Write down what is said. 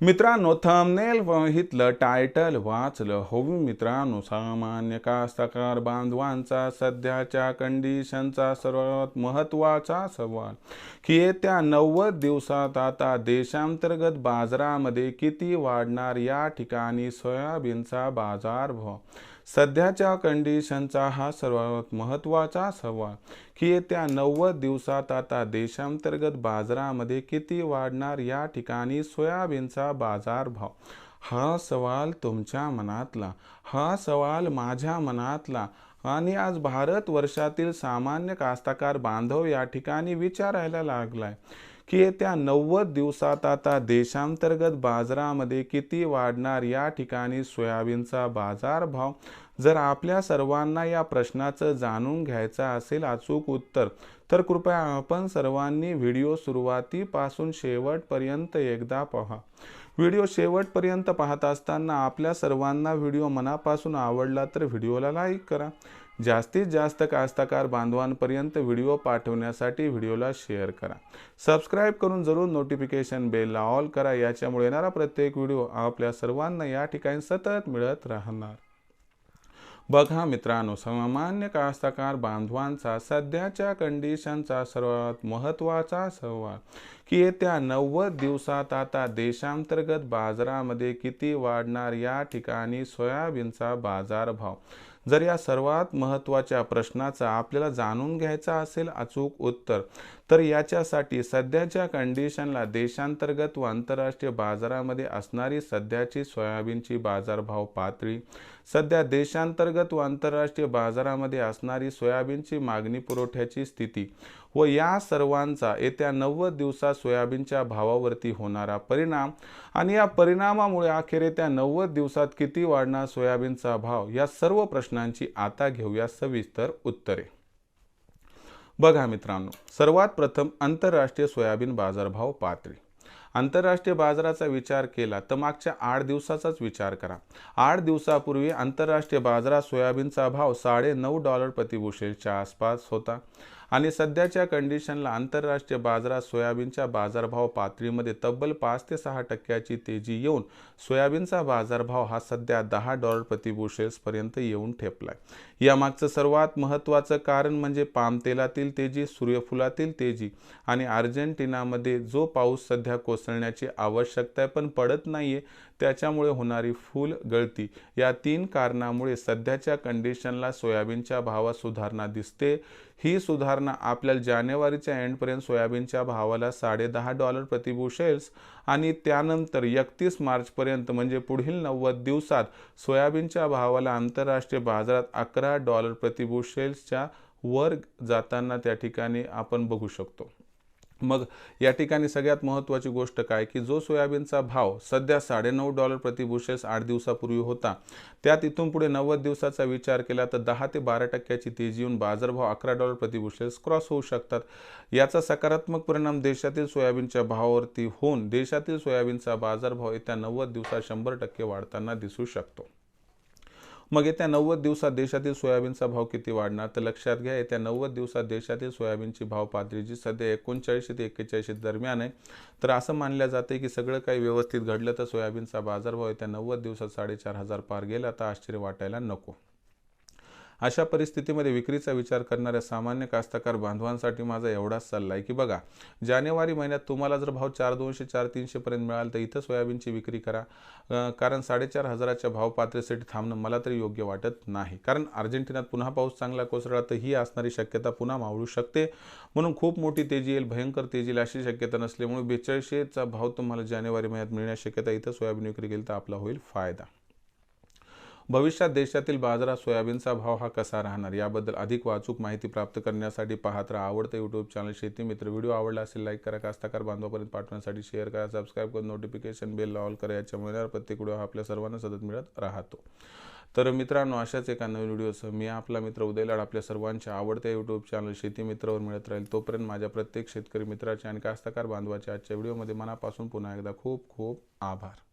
मित्रांनो thumbnail पाहितलं title वाचलं हो मित्रांनो सामान्य कास्तकार बांधवांचा सध्याच्या कंडिशनचा सर्वात महत्त्वाचा सवाल की येत्या नव्वद दिवसात आता देशांतर्गत बाजारामध्ये किती वाढणार या ठिकाणी सोयाबीनचा बाजारभाव? सध्याच्या कंडिशनचा हा सर्वात महत्त्वाचा सवाल. की येत्या नव्वद दिवसात आता देशांतर्गत बाजारामध्ये किती वाढणार या ठिकाणी सोयाबीनचा बाजारभाव? हा सवाल तुमच्या मनातला हा सवाल माझ्या मनातला आणि आज भारत वर्षातील सामान्य कास्तकार बांधव या ठिकाणी विचारायला लागलाय. की येत्या नव्वद दिवसात आता देशांतर्गत बाजारामध्ये किती वाढणार या ठिकाणी सोयाबीनचा बाजारभाव? जर आपल्या सर्वांना या प्रश्नाचं जाणून घ्यायचं असेल अचूक उत्तर तर कृपया आपण सर्वांनी व्हिडिओ सुरुवातीपासून शेवटपर्यंत एकदा पहा. व्हिडिओ शेवटपर्यंत पाहत असताना आपल्या सर्वांना व्हिडिओ मनापासून आवडला तर व्हिडिओला लाईक करा. जास्तीत जास्त कास्तकार बांधवांपर्यंत व्हिडिओ पाठवण्यासाठी व्हिडिओला शेअर करा. सबस्क्राईब करून जरूर नोटिफिकेशन बेलला ऑल करा याच्यामुळे येणारा प्रत्येक व्हिडिओ आपल्या सर्वांना या ठिकाणी सतत मिळत राहणार. बघा मित्रांनो सामान्य कास्तकार बांधवांचा सध्याच्या कंडिशनचा सर्वात महत्त्वाचा सवाल की येत्या नव्वद दिवसात आता देशांतर्गत बाजारामध्ये किती वाढणार या ठिकाणी सोयाबीनचा बाजारभाव? जर या सर्वात महत्त्वाच्या प्रश्नाचा आपल्याला जाणून घ्यायचा असेल अचूक उत्तर तर याच्यासाठी सध्याच्या कंडिशनला देशांतर्गत व आंतरराष्ट्रीय बाजारामध्ये असणारी सध्याची सोयाबीनची बाजारभाव पातळी सध्या देशांतर्गत व आंतरराष्ट्रीय बाजारामध्ये असणारी सोयाबीनची मागणी पुरवठ्याची स्थिती व या सर्वांचा येत्या नव्वद दिवसात सोयाबीनच्या भावावरती होणारा परिणाम आणि या परिणामामुळे अखेर येत्या नव्वद दिवसात किती वाढणार सोयाबीनचा भाव या सर्व प्रश्नांची आता घेऊया सविस्तर उत्तरे. बघा मित्रांनो सर्वात प्रथम आंतरराष्ट्रीय सोयाबीन बाजारभाव पातळी आंतरराष्ट्रीय बाजाराचा विचार केला तर मागच्या आठ दिवसाचाच विचार करा. आठ दिवसापूर्वी आंतरराष्ट्रीय बाजारात सोयाबीनचा भाव साडे नऊ डॉलर प्रतिबुशेलच्या आसपास होता. आणि सध्याच्या कंडिशनला आंतरराष्ट्रीय बाजारात सोयाबीनच्या बाजारभाव पातळीमध्ये तब्बल पाच ते सहा टक्क्याची तेजी येऊन सोयाबीनचा बाजारभाव हा सध्या दहा डॉलर प्रतिबुशेल्सपर्यंत येऊन ठेपलाय. यामागचं सर्वात महत्त्वाचं कारण म्हणजे पाम तेलातील तेजी सूर्यफुलातील तेजी आणि अर्जेंटिनामध्ये जो पाऊस सध्या कोसळण्याची आवश्यकता आहे पण पडत नाहीये त्याच्यामुळे होणारी फूल गळती. या तीन कारणामुळे सध्याच्या कंडिशनला सोयाबीनच्या भावात सुधारणा दिसते. ही सुधारणा आपल्याला जानेवारीच्या एंडपर्यंत सोयाबीनच्या भावाला साडेदहा डॉलर डॉलर प्रतिबुशेल्स आणि त्यानंतर एकतीस मार्चपर्यंत म्हणजे पुढील नव्वद दिवसात सोयाबीनच्या भावाला आंतरराष्ट्रीय बाजारात अकरा डॉलर प्रतिबुशेल्सच्या वर जाताना त्या ठिकाणी आपण बघू शकतो. मग या ठिकाणी सगळ्यात महत्त्वाची गोष्ट काय की जो सोयाबीनचा भाव सध्या साडेनऊ डॉलर प्रति आठ दिवसापूर्वी होता त्यात इथून पुढे नव्वद दिवसाचा विचार केला तर दहा ते बारा टक्क्याची तेजी येऊन बाजारभाव अकरा डॉलर प्रति क्रॉस होऊ शकतात. याचा सकारात्मक परिणाम देशातील सोयाबीनच्या भावावरती होऊन देशातील सोयाबीनचा बाजारभाव येत्या नव्वद दिवसात शंभर टक्के वाढताना दिसू शकतो. मग येत्या नव्वद दिवसात देशातील सोयाबीनचा भाव किती वाढणार? तर लक्षात घ्या येत्या नव्वद दिवसात देशातील सोयाबीनची भाव पातळी जी सध्या एकोणचाळीसशे ते एक्केचाळीसशे दरम्यान आहे. तर असं मानलं जाते की सगळं काही व्यवस्थित घडलं तर सोयाबीनचा बाजारभाव येत्या नव्वद दिवसात साडेचार हजार पार गेला. तर आश्चर्य वाटायला नको. अशा परिस्थितीमध्ये विक्रीचा विचार करणाऱ्या सामान्य कास्तकार बांधवांसाठी माझा एवढाच सल्ला आहे की बघा जानेवारी महिन्यात तुम्हाला जर भाव चार दोनशे चार तीनशेपर्यंत मिळाल तर इथं सोयाबीनची विक्री करा. कारण साडेचार हजाराच्या भाव पातळीसाठी थांबणं मला तरी योग्य वाटत नाही. कारण अर्जेंटिनात पुन्हा पाऊस चांगला कोसळला तर ही असणारी शक्यता पुन्हा मावळू शकते. म्हणून खूप मोठी तेजी येईल भयंकर तेजी येईल अशी शक्यता नसल्यामुळे बेचाळीसशेचा भाव तुम्हाला जानेवारी महिन्यात मिळण्याची शक्यता इथं सोयाबीन विक्री केली तर आपला होईल फायदा. भविष्यात देशातील बाजारात सोयाबीनचा भाव हा कसा राहणार? याबद्दल अधिक वाचूक माहिती प्राप्त करण्यासाठी पाहत राहा आवडतं यूट्यूब चॅनल शेती मित्र. व्हिडिओ आवडला असेल लाईक करा. कास्ताकार बांधवापर्यंत पाठवण्यासाठी शेअर करा. सबस्क्राईब करून नोटिफिकेशन बेल ऑल करा. याच्यामुळे प्रत्येक व्हिडिओ हा आपल्या सर्वांना सतत मिळत राहतो. तर मित्रांनो अशाच एका नवीन व्हिडिओसह मी आपला मित्र उदयलाड आपल्या सर्वांच्या आवडत्या यूट्यूब चॅनल शेती मित्रावर मिळत राहील. तोपर्यंत माझ्या प्रत्येक शेतकरी मित्राचे आणि कास्तकार बांधवाच्या आजच्या व्हिडिओमध्ये मनापासून पुन्हा एकदा खूप खूप आभार.